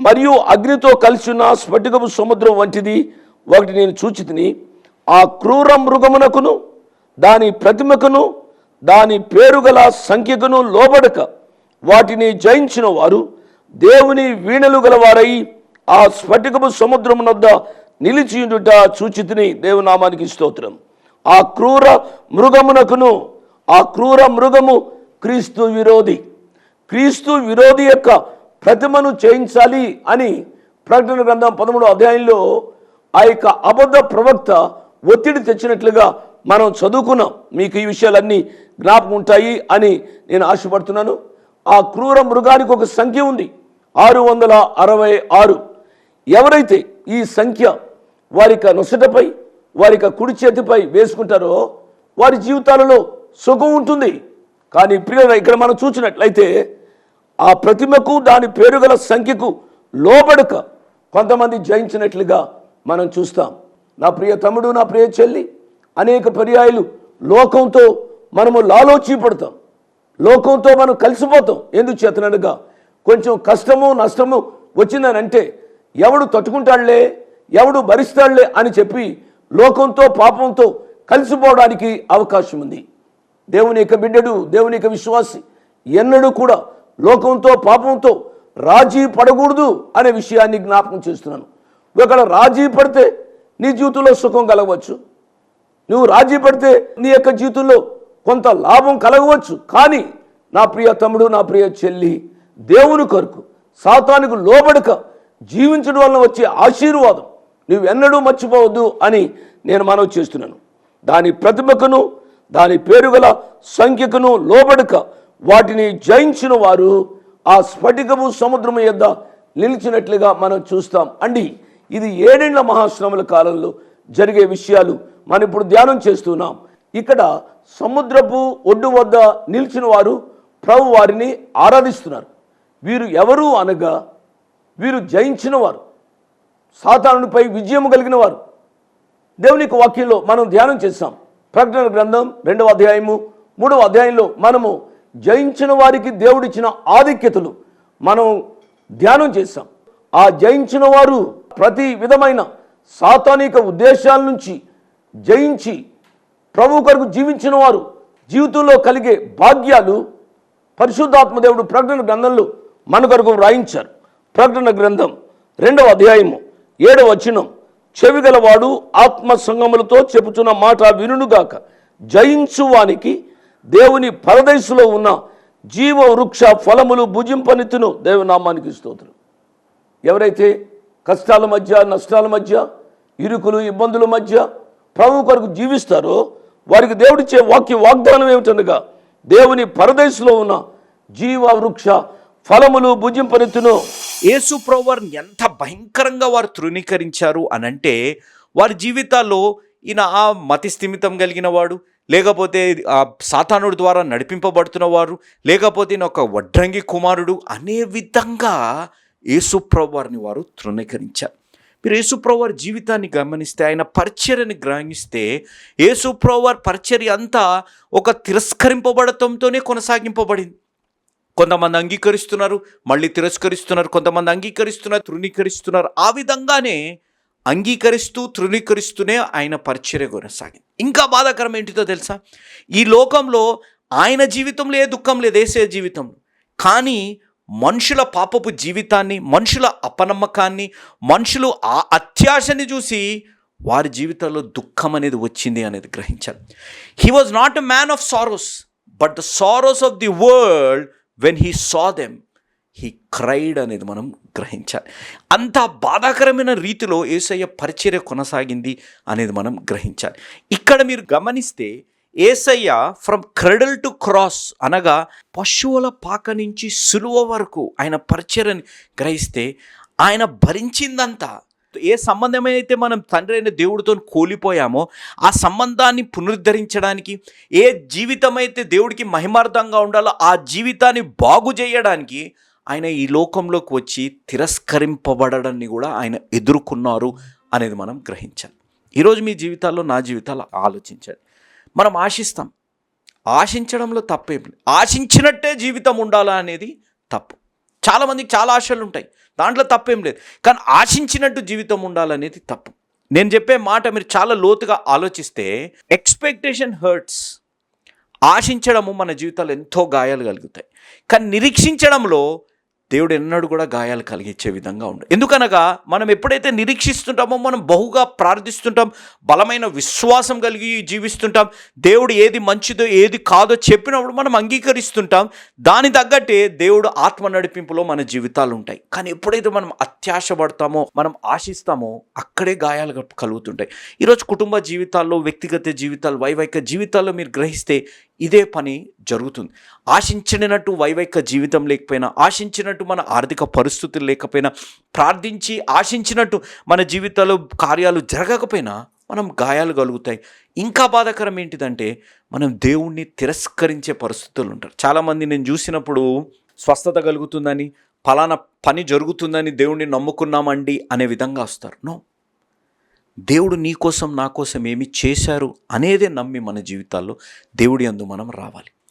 మరియు అగ్నితో కలిసి ఉన్న స్ఫటికపు సముద్రం వంటిది. ఒకటి నేను చూచితిని. ఆ క్రూర మృగమునకును దాని ప్రతిమకును దాని పేరుగల సంఖ్యకును లోబడక వాటిని జయించిన వారు దేవుని వీణలు గలవారై ఆ స్ఫటికపు సముద్రమునొద్ద నిలిచియుండుట చూచితిని దేవునామానికి స్తోత్రం. ఆ క్రూర మృగమునకును ఆ క్రూర మృగము క్రీస్తు విరోధి. క్రీస్తు విరోధి యొక్క ప్రతిమను చేయించాలి అని ప్రకటన గ్రంథం పదమూడు అధ్యాయంలో ఆ యొక్క అబద్ధ ప్రవక్త ఒత్తిడి తెచ్చినట్లుగా మనం చదువుకున్నాం. మీకు ఈ విషయాలన్నీ జ్ఞాపకం ఉంటాయి అని నేను ఆశపడుతున్నాను. ఆ క్రూర మృగానికి ఒక సంఖ్య ఉంది. ఆరు వందల అరవై ఆరు. ఎవరైతే ఈ సంఖ్య వారిక నొసటపై వారిక కుడి చేతిపై వేసుకుంటారో వారి జీవితాలలో సుఖం ఉంటుంది. కానీ ప్రియుల ఇక్కడ మనం చూసినట్లయితే ఆ ప్రతిమకు దాని పేరుగల సంఖ్యకు లోబడక కొంతమంది జయించినట్లుగా మనం చూస్తాం. నా ప్రియ తమ్ముడు నా ప్రియ చెల్లి అనేక పర్యాయాలు లోకంతో మనము లాలోచి పడతాం లోకంతో మనం కలిసిపోతాం. ఎందుకు చేతనగా కొంచెం కష్టము నష్టము వచ్చిందనంటే ఎవడు తట్టుకుంటాడులే ఎవడు భరిస్తాడులే అని చెప్పి లోకంతో పాపంతో కలిసిపోవడానికి అవకాశం ఉంది దేవుని యొక్క బిడ్డడు దేవుని యొక్క విశ్వాసి ఎన్నడూ కూడా లోకంతో పాపంతో రాజీ పడకూడదు అనే విషయాన్ని జ్ఞాపకం చేస్తున్నాను. ఒకవేళ రాజీ పడితే నీ జీవితంలో సుఖం కలగవచ్చు. నువ్వు రాజీ పడితే నీ యొక్క జీవితంలో కొంత లాభం కలగవచ్చు. కానీ నా ప్రియ తమ్ముడు నా ప్రియ చెల్లి దేవుని కొరకు సాతానికి లోబడక జీవించడం వలన వచ్చే ఆశీర్వాదం నువ్వు ఎన్నడూ మర్చిపోవద్దు అని నేను మనవి చేస్తున్నాను. దాని ప్రతిభకును దాని పేరుగల సంఖ్యకును లోబడక వాటిని జయించిన వారు ఆ స్ఫటికము సముద్రం యొద్ద నిలిచినట్లుగా మనం చూస్తాం. అండి ఇది ఏడేళ్ళ మహాశ్రమల కాలంలో జరిగే విషయాలు మనం ఇప్పుడు ధ్యానం చేస్తున్నాం. ఇక్కడ సముద్రపు ఒడ్డు వద్ద నిలిచిన వారు ప్రభు వారిని ఆరాధిస్తున్నారు. వీరు ఎవరు అనగా వీరు జయించిన వారు సాతానుడిపై విజయం కలిగిన వారు. దేవునికి వాక్యంలో మనం ధ్యానం చేస్తాం. ప్రకటన గ్రంథం రెండవ అధ్యాయము మూడవ అధ్యాయంలో మనము జయించిన వారికి దేవుడిచ్చిన ఆధిక్యతలు మనం ధ్యానం చేస్తాం ఆ జయించిన వారు ప్రతి విధమైన సాతానిక ఉద్దేశాల నుంచి జయించి ప్రభు కొరకు జీవించిన వారు జీవితంలో కలిగే భాగ్యాలు పరిశుద్ధాత్మ దేవుడు ప్రకటన గ్రంథంలో మన కొరకు వ్రాయించారు. ప్రకటన గ్రంథం రెండవ అధ్యాయము ఏడవ వచనం. చెవిగలవాడు ఆత్మ సంగములతో చెబుతున్న మాట వినుగాక జయించువానికి దేవుని పరదేశులో ఉన్న జీవ వృక్ష ఫలములు భుజింపనిత్తును దేవునామానికి స్తోత్రం. ఎవరైతే కష్టాల మధ్య నష్టాల మధ్య ఇరుకులు ఇబ్బందుల మధ్య ప్రభు కొరకు జీవిస్తారో వారికి దేవుడిచ్చే వాక్య వాగ్దానం ఏమిటనగా దేవుని పరదేశంలో ఉన్న జీవ వృక్ష ఫలములు భుజింపనెత్తును యేసు ప్రభువారిని ఎంత భయంకరంగా వారు తృణీకరించారు అనంటే వారి జీవితాల్లో ఈయన ఆ మతి స్థిమితం కలిగిన వాడు లేకపోతే ఆ సాతానుడి ద్వారా నడిపింపబడుతున్న వారు లేకపోతే ఈయన ఒక వడ్రంగి కుమారుడు అనే విధంగా యేసుప్రవ్వారిని వారు తృణీకరించారు. మీరు యేసుప్రభు వారి జీవితాన్ని గమనిస్తే ఆయన పరిచర్యని గ్రహిస్తే యేసుప్రభు వారి పరిచర్య అంతా ఒక తిరస్కరింపబడటంతోనే కొనసాగింపబడింది. కొంతమంది అంగీకరిస్తున్నారు మళ్ళీ తిరస్కరిస్తున్నారు కొంతమంది అంగీకరిస్తున్నారు తృణీకరిస్తున్నారు. ఆ విధంగానే అంగీకరిస్తూ తృణీకరిస్తూనే ఆయన పరిచర్య కొనసాగింది. ఇంకా బాధాకరం ఏంటిదో తెలుసా? ఈ లోకంలో ఆయన జీవితంలో ఏ దుఃఖం లేదు ఏసే జీవితంలో. కానీ మనుషుల పాపపు జీవితాన్ని మనుషుల అపనమ్మకాన్ని మనుషులు ఆ అత్యాశని చూసి వారి జీవితంలో దుఃఖం అనేది వచ్చింది అనేది గ్రహించారు. He was not a man of sorrows but the sorrows of the world when he saw them he cried అనేది మనం గ్రహించాలి. అంత బాధాకరమైన రీతిలో ఏసయ్య పరిచర్య కొనసాగింది అనేది మనం గ్రహించాలి. ఇక్కడ మీరు గమనిస్తే Yesayya from cradle to cross అనగా పశువుల పాక నుంచి సులువ వరకు ఆయన పరిచర్యని గ్రహిస్తే ఆయన భరించిందంతా. ఏ సంబంధమైతే మనం తండ్రి అయిన దేవుడితో కోల్పోయామో ఆ సంబంధాన్ని పునరుద్ధరించడానికి ఏ జీవితం అయితే దేవుడికి మహిమార్థంగా ఉండాలో ఆ జీవితాన్ని బాగు చేయడానికి ఆయన ఈ లోకంలోకి వచ్చి తిరస్కరింపబడడాన్ని కూడా ఆయన ఎదుర్కొన్నారు అనేది మనం గ్రహించాలి. ఈరోజు మీ జీవితాల్లో నా జీవితాలు ఆలోచించండి. మనం ఆశిస్తాం. ఆశించడంలో తప్పేం లేదు ఆశించినట్టే జీవితం ఉండాలా అనేది తప్పు. చాలామందికి చాలా ఆశలు ఉంటాయి. దాంట్లో తప్పేం లేదు. కానీ ఆశించినట్టు జీవితం ఉండాలనేది తప్పు. నేను చెప్పే మాట మీరు చాలా లోతుగా ఆలోచిస్తే ఎక్స్పెక్టేషన్ హర్ట్స్ ఆశించడము మన జీవితాలు ఎంతో గాయాలు కలుగుతాయి. కానీ నిరీక్షించడంలో దేవుడు ఎన్నడూ కూడా గాయాలు కలిగించే విధంగా ఉండు. ఎందుకనగా మనం ఎప్పుడైతే నిరీక్షిస్తుంటామో మనం బహుగా ప్రార్థిస్తుంటాం బలమైన విశ్వాసం కలిగి జీవిస్తుంటాం దేవుడు ఏది మంచిదో ఏది కాదో చెప్పినప్పుడు మనం అంగీకరిస్తుంటాం దాని తగ్గట్టే దేవుడు ఆత్మ నడిపింపులో మన జీవితాలు ఉంటాయి. కానీ ఎప్పుడైతే మనం అత్యాశ పడతామో మనం ఆశిస్తామో అక్కడే గాయాలు కలుగుతుంటాయి. ఈరోజు కుటుంబ జీవితాల్లో వ్యక్తిగత జీవితాలు వైవాహిక జీవితాల్లో మీరు గ్రహిస్తే ఇదే పని జరుగుతుంది. ఆశించినట్టు వైవాహిక జీవితం లేకపోయినా ఆశించినట్టు మన ఆర్థిక పరిస్థితులు లేకపోయినా ప్రార్థించి ఆశించినట్టు మన జీవితాల్లో కార్యాలు జరగకపోయినా మనం గాయాలు కలుగుతాయి. ఇంకా బాధాకరం ఏంటిదంటే మనం దేవుణ్ణి తిరస్కరించే పరిస్థితులు ఉంటారు. చాలామంది నేను చూసినప్పుడు స్వస్థత కలుగుతుందని ఫలానా పని జరుగుతుందని దేవుణ్ణి నమ్ముకున్నామండి అనే విధంగా వస్తారు. నో. దేవుడు నీ కోసం నా కోసం ఏమి చేశారు అనేదే నమ్మి మన జీవితాల్లో దేవుడి అందు మనం రావాలి.